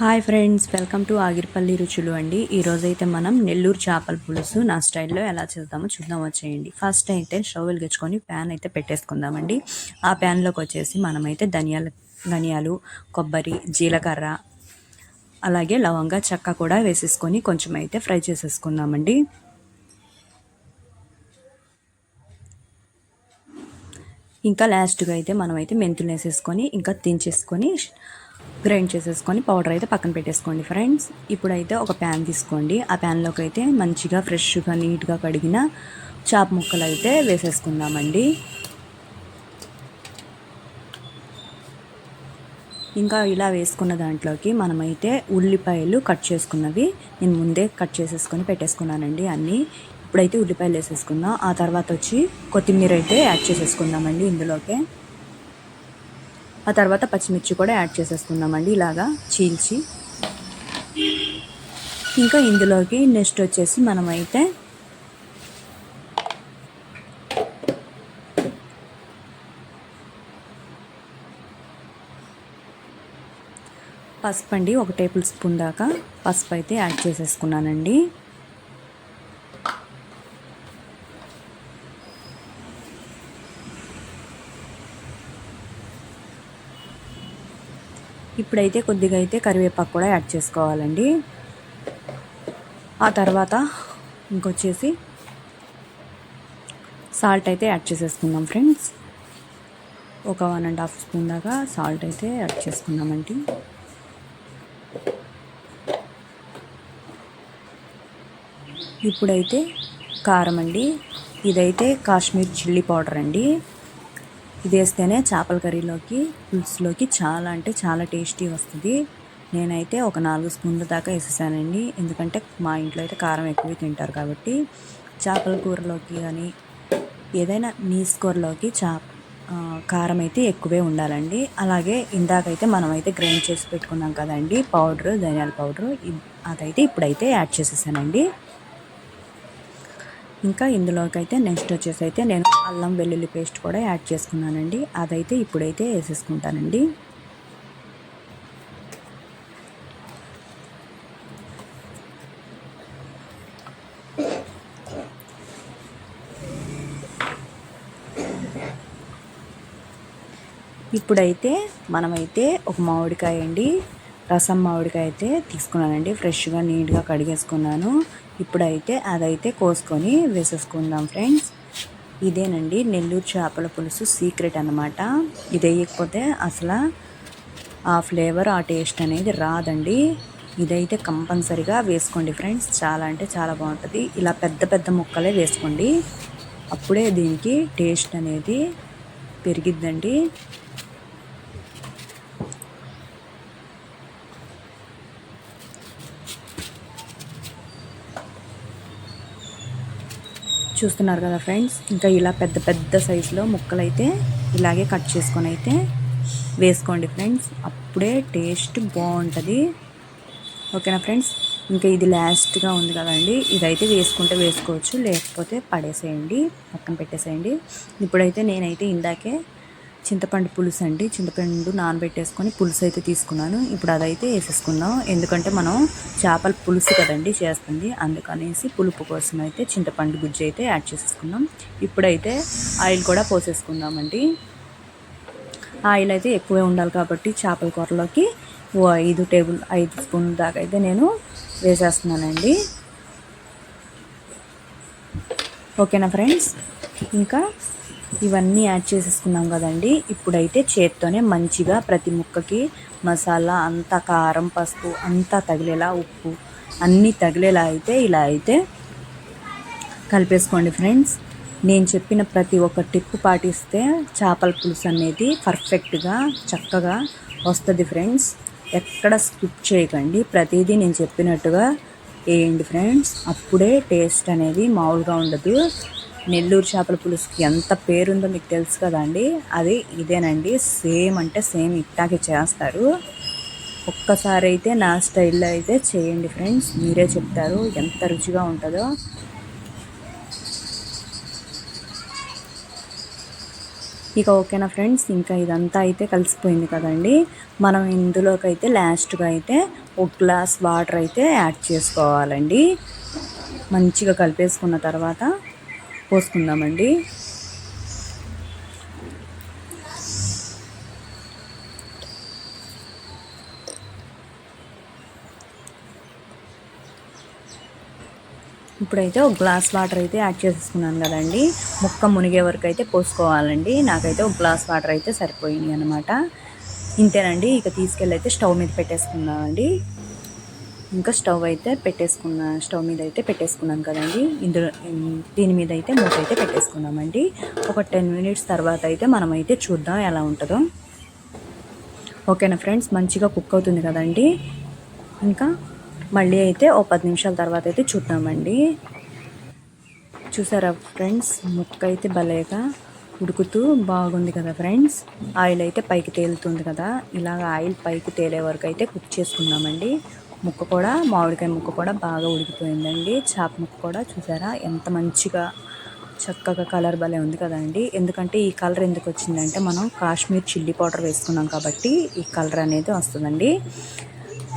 Hi friends welcome to Agiripalli రుచులు అండి. ఈరోజైతే మనం నెల్లూరు చేపల పులుసు నా స్టైల్లో ఎలా చేద్దామో చూద్దాం వచ్చేయండి ఫస్ట్ అయితే స్టవ్ వెలిగించుకొని ప్యాన్ అయితే పెట్టేసుకుందామండి. ఆ ప్యాన్లోకి వచ్చేసి మనమైతే ధనియాల ధనియాలు కొబ్బరి జీలకర్ర అలాగే లవంగా చెక్క కూడా వేసేసుకొని కొంచెం అయితే ఫ్రై చేసేసుకుందామండి. ఇంకా లాస్ట్గా అయితే మనమైతే మెంతులు వేసేసుకొని ఇంకా దించేసుకొని గ్రైండ్ చేసేసుకొని పౌడర్ అయితే పక్కన పెట్టేసుకోండి ఫ్రెండ్స్. ఇప్పుడైతే ఒక ప్యాన్ తీసుకోండి. ఆ ప్యాన్లోకి అయితే మంచిగా ఫ్రెష్గా నీట్గా కడిగిన చాప ముక్కలు అయితే వేసేసుకుందామండి. ఇంకా ఇలా వేసుకున్న దాంట్లోకి మనమైతే ఉల్లిపాయలు కట్ చేసుకున్నవి నేను ముందే కట్ చేసేసుకొని పెట్టేసుకున్నానండి అన్నీ. ఇప్పుడైతే ఉల్లిపాయలు వేసేసుకుందాం. ఆ తర్వాత వచ్చి కొత్తిమీర అయితే యాడ్ చేసేసుకుందామండి ఇందులోకి. ఆ తర్వాత పచ్చిమిర్చి కూడా యాడ్ చేసేసుకుందామండి. ఇలాగా చీల్చి. ఇంకా ఇందులోకి నెక్స్ట్ వచ్చేసి మనమైతే పసుపు అండి. ఒక టేబుల్ స్పూన్ దాకా పసుపు అయితే యాడ్ చేసేసుకున్నానండి. ఇప్పుడైతే కొద్దిగా అయితే కరివేపాకు కూడా యాడ్ చేసుకోవాలండి. ఆ తర్వాత ఇంకొచ్చేసి సాల్ట్ అయితే యాడ్ చేసేసుకుందాం ఫ్రెండ్స్. ఒక వన్ అండ్ హాఫ్ స్పూన్ దాకా సాల్ట్ అయితే యాడ్ చేసుకుందామండి ఇప్పుడైతే కారం అండి. ఇదైతే కాశ్మీర్ చిల్లీ పౌడర్ అండి. ఇది వేస్తేనే చేపల కర్రీలోకి పులుసులోకి చాలా అంటే చాలా టేస్టీ వస్తుంది. నేనైతే ఒక నాలుగు స్పూన్ల దాకా వేసేసానండి. ఎందుకంటే మా ఇంట్లో అయితే కారం ఎక్కువ తింటారు కాబట్టి చేపల కూరలోకి కానీ ఏదైనా నీస్ కూరలోకి చేప కారం అయితే ఎక్కువే ఉండాలండి. అలాగే ఇందాకైతే మనమైతే గ్రైండ్ చేసి పెట్టుకున్నాం కదండి పౌడర్ ధనియాల పౌడర్ అదైతే ఇప్పుడైతే యాడ్ చేసేసానండి. ఇంకా ఇందులోకి అయితే నెక్స్ట్ వచ్చేసి అయితే నేను అల్లం వెల్లుల్లి పేస్ట్ కూడా యాడ్ చేసుకున్నానండి. అదైతే ఇప్పుడైతే వేసేసుకుంటానండి. ఇప్పుడైతే మనమైతే ఒక మామిడికాయ అండి రసం మామిడికాయ అయితే తీసుకున్నానండి. ఫ్రెష్గా నీట్గా కడిగేసుకున్నాను. ఇప్పుడైతే అదైతే కోసుకొని వేసేసుకుందాం ఫ్రెండ్స్. ఇదేనండి నెల్లూరు చేపల పులుసు సీక్రెట్ అనమాట ఇది వేయకపోతే అసలు ఆ ఫ్లేవర్ ఆ టేస్ట్ అనేది రాదండి. ఇదైతే కంపల్సరిగా వేసుకోండి ఫ్రెండ్స్. చాలా అంటే చాలా బాగుంటుంది. ఇలా పెద్ద పెద్ద ముక్కలే వేసుకోండి. అప్పుడే దీనికి టేస్ట్ అనేది పెరిగిద్దండి. చూస్తున్నారు కదా ఫ్రెండ్స్? ఇంకా ఇలా పెద్ద పెద్ద సైజులో ముక్కలు అయితే ఇలాగే కట్ చేసుకొని అయితే వేసుకోండి ఫ్రెండ్స్. అప్పుడే టేస్ట్ బాగుంటుంది. ఓకేనా ఫ్రెండ్స్? ఇంకా ఇది లాస్ట్గా ఉంది కదండి. ఇదైతే వేసుకుంటే వేసుకోవచ్చు లేకపోతే పడేసేయండి పక్కన పెట్టేసేయండి. ఇప్పుడైతే నేనైతే ఇందాకే చింతపండు పులుసు అండి. చింతపండు నానబెట్టేసుకొని పులుసు అయితే తీసుకున్నాను. ఇప్పుడు అదైతే వేసేసుకుందాం. ఎందుకంటే మనం చేపల పులుసు కదండి చేస్తుంది. అందుకనేసి పులుపు కోసం అయితే చింతపండు గుజ్జు అయితే యాడ్ చేసేసుకుందాం. ఇప్పుడైతే ఆయిల్ కూడా పోసేసుకుందామండి. ఆయిల్ అయితే ఎక్కువే ఉండాలి కాబట్టి చేపల కూరలోకి ఓ ఐదు టేబుల్ ఐదు స్పూన్ దాకా అయితే నేను వేసేస్తున్నానండి. ఓకేనా ఫ్రెండ్స్? ఇంకా ఇవన్నీ యాడ్ చేసేసుకున్నాం కదండి. ఇప్పుడైతే చేత్తోనే మంచిగా ప్రతి ముక్కకి మసాలా అంతా కారం పసుపు అంతా తగిలేలా ఉప్పు అన్నీ తగిలేలా అయితే ఇలా అయితే కలిపేసుకోండి ఫ్రెండ్స్. నేను చెప్పిన ప్రతి ఒక్క టిప్ పాటిస్తే చేపల పులుసు అనేది పర్ఫెక్ట్గా చక్కగా వస్తుంది ఫ్రెండ్స్. ఎక్కడ స్కిప్ చేయకండి. ప్రతిదీ నేను చెప్పినట్టుగా వేయండి ఫ్రెండ్స్. అప్పుడే టేస్ట్ అనేది మామూలుగా ఉండదు. నెల్లూరు చేపల పులుసుకి ఎంత పేరుందో మీకు తెలుసు కదండి. అది ఇదేనండి. సేమ్ అంటే సేమ్ ఇట్టాకే చేస్తారు. ఒక్కసారి అయితే నా స్టైల్లో అయితే చేయండి ఫ్రెండ్స్. మీరే చెప్తారు ఎంత రుచిగా ఉంటుందో. ఇక ఓకేనా ఫ్రెండ్స్? ఇంకా ఇదంతా అయితే కలిసిపోయింది కదండి. మనం ఇందులోకి అయితే లాస్ట్గా అయితే ఒక గ్లాస్ వాటర్ అయితే యాడ్ చేసుకోవాలండి. మంచిగా కలిపేసుకున్న తర్వాత పోసుకుందామండి. ఇప్పుడైతే ఒక గ్లాస్ వాటర్ అయితే యాడ్ చేసేసుకున్నాను కదండి. ముక్క మునిగే వరకు అయితే పోసుకోవాలండి. నాకైతే ఒక గ్లాస్ వాటర్ అయితే సరిపోయింది అనమాట ఇంతేనండి. ఇక తీసుకెళ్ళి అయితే స్టవ్ మీద పెట్టేసుకున్నామండి ఇంకా స్టవ్ అయితే పెట్టేసుకున్నా స్టవ్ మీద అయితే పెట్టేసుకున్నాను కదండి. ఇందులో దీని మీద అయితే మూత అయితే పెట్టేసుకున్నామండి. ఒక టెన్ మినిట్స్ తర్వాత అయితే మనమైతే చూద్దాం ఎలా ఉంటుందో. ఓకేనా ఫ్రెండ్స్? మంచిగా కుక్ అవుతుంది కదండి. ఇంకా మళ్ళీ అయితే ఓ పది నిమిషాల తర్వాత అయితే చూద్దామండి. చూసారా ఫ్రెండ్స్? ముక్క అయితే భలేగా ఉడుకుతూ బాగుంది కదా ఫ్రెండ్స్? ఆయిల్ అయితే పైకి తేలుతుంది కదా. ఇలాగ ఆయిల్ పైకి తేలే వరకు అయితే కుక్ చేసుకుందామండి. ముక్క కూడా మామిడికాయ ముక్క కూడా బాగా ఉడికిపోయిందండి. చేప ముక్క కూడా చూసారా? ఎంత మంచిగా చక్కగా కలర్ భలే ఉంది కదండి. ఎందుకంటే ఈ కలర్ ఎందుకు వచ్చిందంటే మనం కాశ్మీర్ చిల్లీ పౌడర్ వేసుకున్నాం కాబట్టి ఈ కలర్ అనేది వస్తుందండి.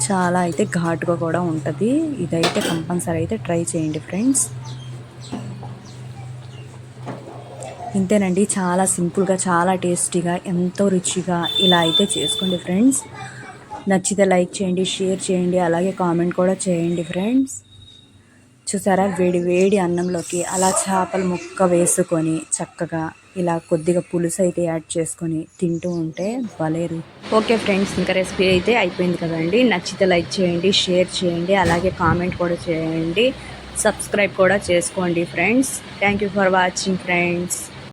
చాలా అయితే ఘాటుగా కూడా ఉంటుంది. ఇదైతే కంపల్సరీ అయితే ట్రై చేయండి ఫ్రెండ్స్. ఇంతేనండి చాలా సింపుల్గా చాలా టేస్టీగా ఎంతో రుచిగా ఇలా అయితే చేసుకోండి ఫ్రెండ్స్. నచ్చితే లైక్ చేయండి షేర్ చేయండి అలాగే కామెంట్ కూడా చేయండి ఫ్రెండ్స్. చూసారా? వేడి వేడి అన్నంలోకి అలా చేపల ముక్క వేసుకొని చక్కగా ఇలా కొద్దిగా పులుసు అయితే యాడ్ చేసుకొని తింటూ ఉంటే భలేరు ఓకే ఫ్రెండ్స్ ఇంకా రెసిపీ అయితే అయిపోయింది కదండి. నచ్చితే లైక్ చేయండి షేర్ చేయండి అలాగే కామెంట్ కూడా చేయండి. సబ్స్క్రైబ్ కూడా చేసుకోండి friends. Thank you for watching friends.